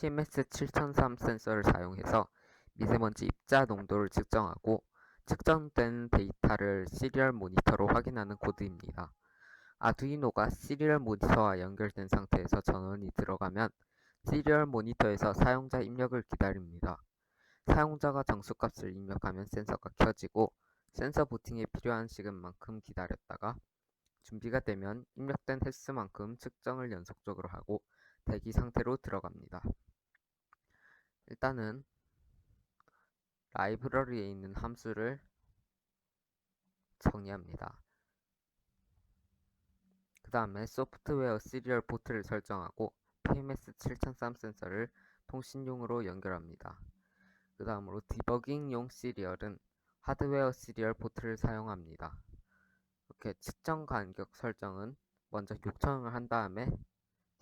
PMS 7003 센서를 사용해서 미세먼지 입자 농도를 측정하고 측정된 데이터를 시리얼 모니터로 확인하는 코드입니다. 아두이노가 시리얼 모니터와 연결된 상태에서 전원이 들어가면 시리얼 모니터에서 사용자 입력을 기다립니다. 사용자가 정수값을 입력하면 센서가 켜지고 센서 부팅에 필요한 시간만큼 기다렸다가 준비가 되면 입력된 횟수만큼 측정을 연속적으로 하고 대기 상태로 들어갑니다. 일단은 라이브러리에 있는 함수를 정의합니다. 그 다음에 소프트웨어 시리얼 포트를 설정하고 PMS 7003 센서를 통신용으로 연결합니다. 그 다음으로 디버깅용 시리얼은 하드웨어 시리얼 포트를 사용합니다. 이렇게 측정 간격 설정은 먼저 요청을 한 다음에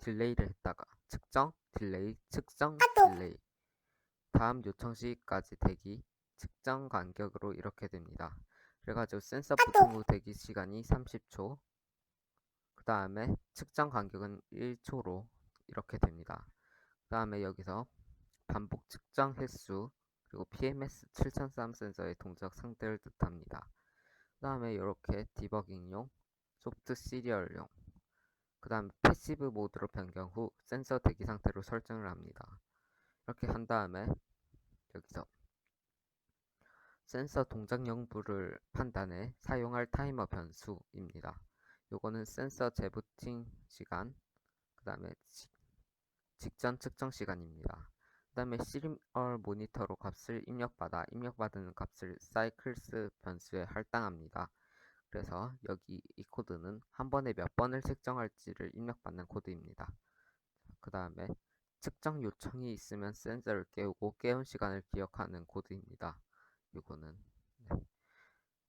딜레이를 했다가 측정, 딜레이, 측정, 딜레이 다음 요청 시까지 대기, 측정 간격으로 이렇게 됩니다. 그래가지고 센서 부팅 후 대기 시간이 30초 그 다음에 측정 간격은 1초로 이렇게 됩니다. 그 다음에 여기서 반복 측정 횟수 그리고 PMS 7003 센서의 동작 상태를 뜻합니다. 그 다음에 이렇게 디버깅용, 소프트 시리얼용, 그 다음 패시브 모드로 변경 후 센서 대기 상태로 설정을 합니다. 이렇게 한 다음에 여기서 센서 동작 여부를 판단해 사용할 타이머 변수입니다. 요거는 센서 재부팅 시간, 그 다음에 직전 측정 시간입니다. 그 다음에 시리얼 모니터로 값을 입력받아 입력받은 값을 사이클스 변수에 할당합니다. 그래서 여기 이 코드는 한 번에 몇 번을 측정할지를 입력받는 코드입니다. 그 다음에 측정 요청이 있으면 센서를 깨우고 깨운 시간을 기억하는 코드입니다. 이거는 네.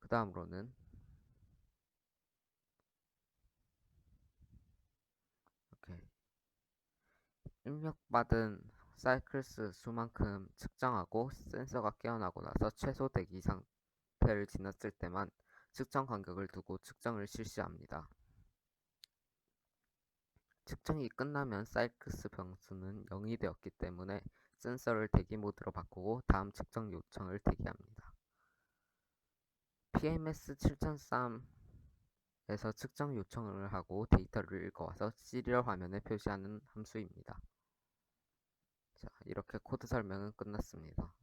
그 다음으로는 입력받은 사이클스 수만큼 측정하고 센서가 깨어나고 나서 최소 대기 상태를 지났을 때만 측정 간격을 두고 측정을 실시합니다. 측정이 끝나면 사이클스 변수는 0이 되었기 때문에 센서를 대기 모드로 바꾸고 다음 측정 요청을 대기합니다. PMS 7003에서 측정 요청을 하고 데이터를 읽어와서 시리얼 화면에 표시하는 함수입니다. 자, 이렇게 코드 설명은 끝났습니다.